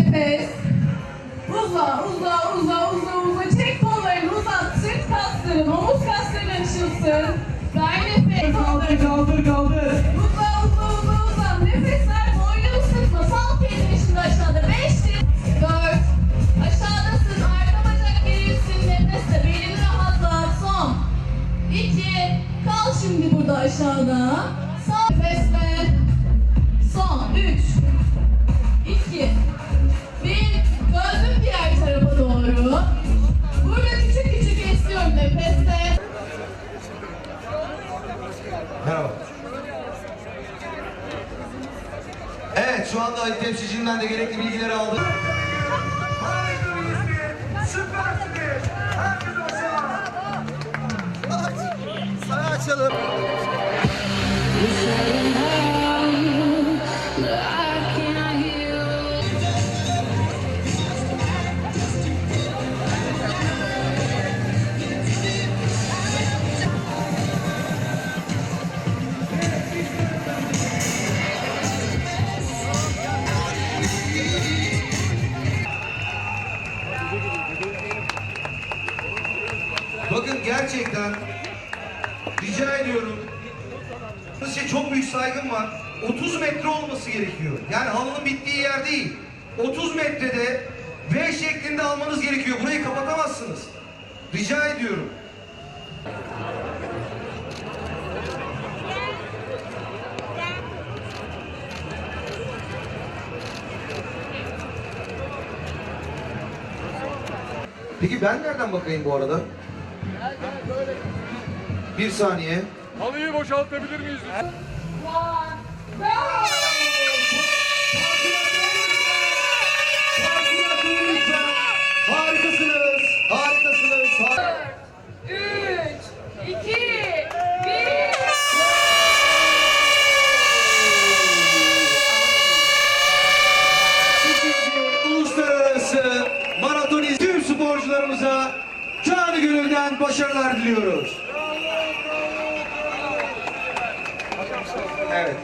nefes. Uza, uza, uza, uza, uza. Çek kollarını uzat. Sırt kasların, omuz kasların açılsın. Ver nefes. Kaldır kaldır kaldır. Uza, uza, uza, uza. Nefes ver. Boynu ısıtma. Sal kendini şimdi aşağıda. Beş, dört. Aşağıdasın. Arka bacak gerilsin. Nefesle. Belini rahatlat. Son. İki. Kal şimdi burada aşağıda. Sağ nefesle. Merhaba. Evet şu anda Ali temsilcimden de gerekli bilgileri aldım. Sana açalım. Bakın gerçekten rica ediyorum. Size çok büyük saygım var. 30 metre olması gerekiyor. Yani halının bittiği yer değil. 30 metrede V şeklinde almanız gerekiyor. Burayı kapatamazsınız. Rica ediyorum. Peki ben nereden bakayım bu arada? Bir saniye. Halıyı boşaltabilir miyiz? Harikasınız. Harikasınız. Har- Üç, iki, bir. Uluslararası Maraton tüm sporcularımıza canı gönülden başarılar diliyoruz. Evet.